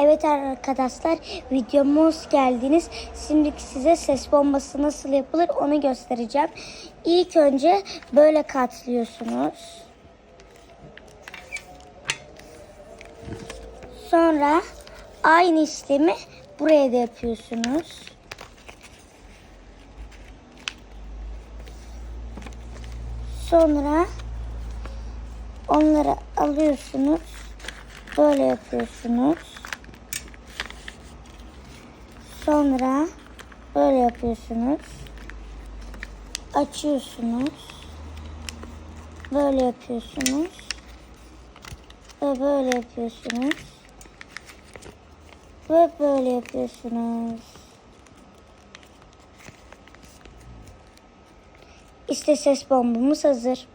Evet arkadaşlar videoma hoş geldiniz. Şimdi size ses bombası nasıl yapılır onu göstereceğim. İlk önce böyle katlıyorsunuz. Sonra aynı işlemi buraya da yapıyorsunuz. Sonra onları alıyorsunuz. Böyle yapıyorsunuz. Sonra böyle yapıyorsunuz. Açıyorsunuz. Böyle yapıyorsunuz. Ve böyle yapıyorsunuz. Ve böyle yapıyorsunuz. İşte ses bombamız hazır.